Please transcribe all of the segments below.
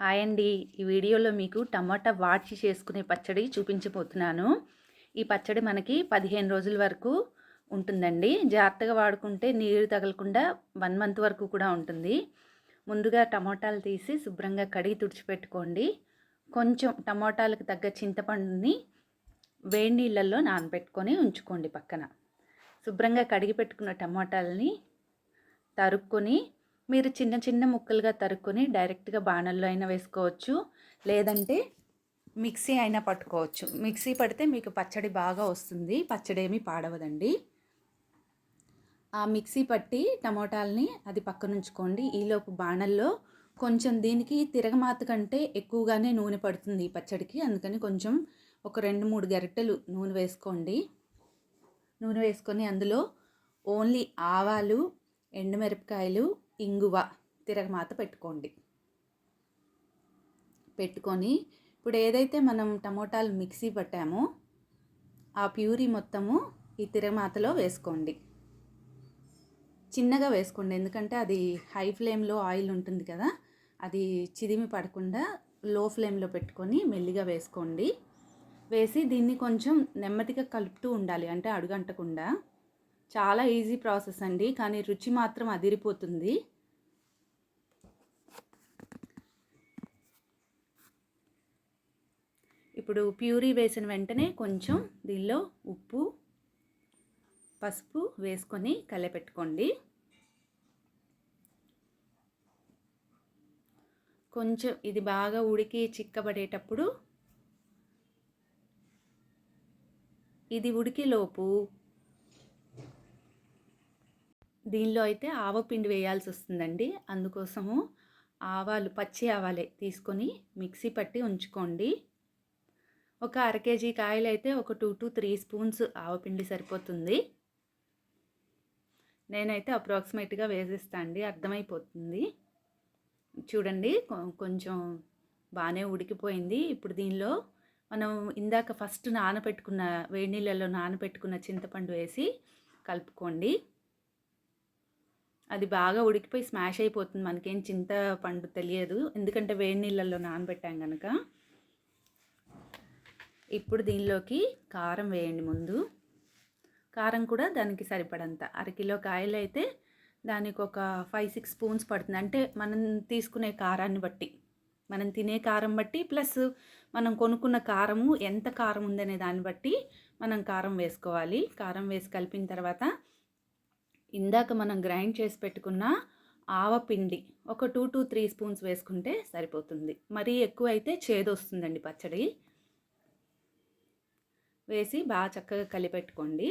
Hi అండి. ఈ వీడియోలో మీకు టమాటా వాడ్చి చేసుకునే పచ్చడి చూపించబోతున్నాను. ఈ పచ్చడి మనకి పదిహేను రోజుల వరకు ఉంటుందండి. జాగ్రత్తగా వాడుకుంటే నీరు తగలకుండా వన్ మంత్ వరకు కూడా ఉంటుంది. ముందుగా టమాటాలు తీసి శుభ్రంగా కడిగి తుడిచిపెట్టుకోండి. కొంచెం టమాటాలకు తగ్గ చింతపండుని వేడి నీళ్ళల్లో నానబెట్టుకొని ఉంచుకోండి పక్కన. శుభ్రంగా కడిగి పెట్టుకున్న టమాటాలని తరుక్కొని మీరు చిన్న చిన్న ముక్కలుగా తరుక్కొని డైరెక్ట్గా బాణల్లో అయినా వేసుకోవచ్చు. లేదంటే మిక్సీ అయినా పట్టుకోవచ్చు. మిక్సీ పడితే మీకు పచ్చడి బాగా వస్తుంది. పచ్చడి ఏమీ పాడవదండి. ఆ మిక్సీ పట్టి టమోటాలని అది పక్కన ఉంచుకోండి ఈలోపు బాణల్లో కొంచెం దీనికి తిరగమాత కంటే ఎక్కువగానే నూనె పడుతుంది ఈ పచ్చడికి. అందుకని కొంచెం ఒక రెండు మూడు గరిటెలు నూనె వేసుకోండి. నూనె వేసుకొని అందులో ఓన్లీ ఆవాలు ఎండుమిరపకాయలు ఇంగువ తిరగమాత పెట్టుకోండి. పెట్టుకొని ఇప్పుడు ఏదైతే మనం టమోటాలు మిక్సీ పట్టామో ఆ ప్యూరీ మొత్తము ఈ తిరగమాతలో వేసుకోండి. చిన్నగా వేసుకోండి. ఎందుకంటే అది హై ఫ్లేమ్లో ఆయిల్ ఉంటుంది కదా అది చిదిమి పడకుండా లో ఫ్లేమ్లో పెట్టుకొని మెల్లిగా వేసుకోండి. వేసి దీన్ని కొంచెం నెమ్మదిగా కలుపుతూ ఉండాలి అంటే అడుగంటకుండా. చాలా ఈజీ ప్రాసెస్ అండి కానీ రుచి మాత్రం అదిరిపోతుంది. ఇప్పుడు ప్యూరీ వేసిన వెంటనే కొంచెం దీనిలో ఉప్పు పసుపు వేసుకొని కలపెట్టుకోండి. కొంచెం ఇది బాగా ఉడికి చిక్కబడేటప్పుడు ఇది ఉడికిలోపు దీనిలో అయితే ఆవపిండి వేయాల్సి వస్తుందండి. అందుకోసము ఆవాలు పచ్చి ఆవాలే తీసుకొని మిక్సీ పట్టి ఉంచుకోండి. ఒక అర కేజీ కాయలు అయితే ఒక టూ టు త్రీ స్పూన్స్ ఆవపిండి సరిపోతుంది. నేనైతే అప్రాక్సిమేట్గా వేసేస్తా అండి. అర్థమైపోతుంది. చూడండి కొంచెం బాగానే ఉడికిపోయింది. ఇప్పుడు దీనిలో మనం ఇందాక ఫస్ట్ నానబెట్టుకున్న వేడి నీళ్ళలో నానబెట్టుకున్న చింతపండు వేసి కలుపుకోండి. అది బాగా ఉడికిపోయి స్మాష్ అయిపోతుంది. మనకేం చింతపండు తెలియదు. ఎందుకంటే వేడి నీళ్ళల్లో నానబెట్టాం కనుక ఇప్పుడు దీనిలోకి కారం వేయండి ముందు. కారం కూడా దానికి సరిపడంత. అరకిలో కాయలు అయితే దానికి ఒక ఫైవ్ సిక్స్ స్పూన్స్ పడుతుంది. అంటే మనం తీసుకునే కారాన్ని బట్టి. మనం తినే కారం బట్టి ప్లస్ మనం కొనుక్కున్న కారము ఎంత కారం ఉందనే దాన్ని బట్టి మనం కారం వేసుకోవాలి. కారం వేసి కలిపిన తర్వాత ఇందాక మనం గ్రైండ్ చేసి పెట్టుకున్న ఆవపిండి ఒక టూ టు త్రీ స్పూన్స్ వేసుకుంటే సరిపోతుంది. మరీ ఎక్కువ అయితే చేదు వస్తుందండి పచ్చడి. వేసి బాగా చక్కగా కలిపెట్టుకోండి.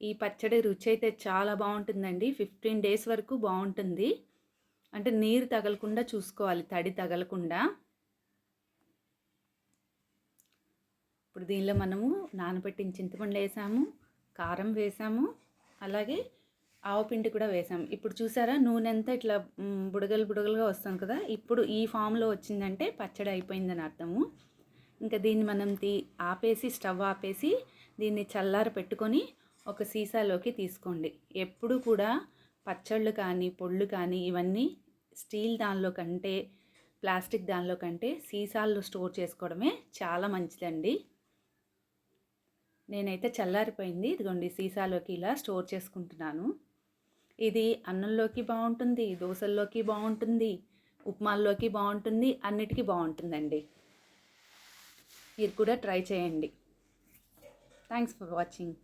ఈ పచ్చడి రుచి అయితే చాలా బాగుంటుందండి. ఫిఫ్టీన్ డేస్ వరకు బాగుంటుంది. అంటే నీరు తగలకుండా చూసుకోవాలి తడి తగలకుండా. ఇప్పుడు దీనిలో మనము నానబెట్టిన చింతపండు వేసాము కారం వేసాము అలాగే ఆవపిండి కూడా వేసాం ఇప్పుడు చూసారా నూనె అంతా ఇట్లా బుడగలు బుడగలుగా వస్తాం కదా ఇప్పుడు ఈ ఫామ్లో వచ్చిందంటే పచ్చడి అయిపోయిందని అర్థము. ఇంకా దీన్ని మనం తీ ఆపేసి స్టవ్ ఆపేసి దీన్ని చల్లార పెట్టుకొని ఒక సీసాలోకి తీసుకోండి. ఎప్పుడు కూడా పచ్చళ్ళు కానీ పొళ్ళు కానీ ఇవన్నీ స్టీల్ దానిలో కంటే ప్లాస్టిక్ దానిలో కంటే సీసాల్లో స్టోర్ చేసుకోవడమే చాలా మంచిదండి. నేనైతే చల్లారిపోయింది. ఇదిగోండి సీసాలోకి ఇలా స్టోర్ చేసుకుంటున్నాను. ఇది అన్నంలోకి బాగుంటుంది దోశల్లోకి బాగుంటుంది ఉప్మాల్లోకి బాగుంటుంది అన్నిటికీ బాగుంటుందండి. మీరు కూడా ట్రై చేయండి. Thanks for watching.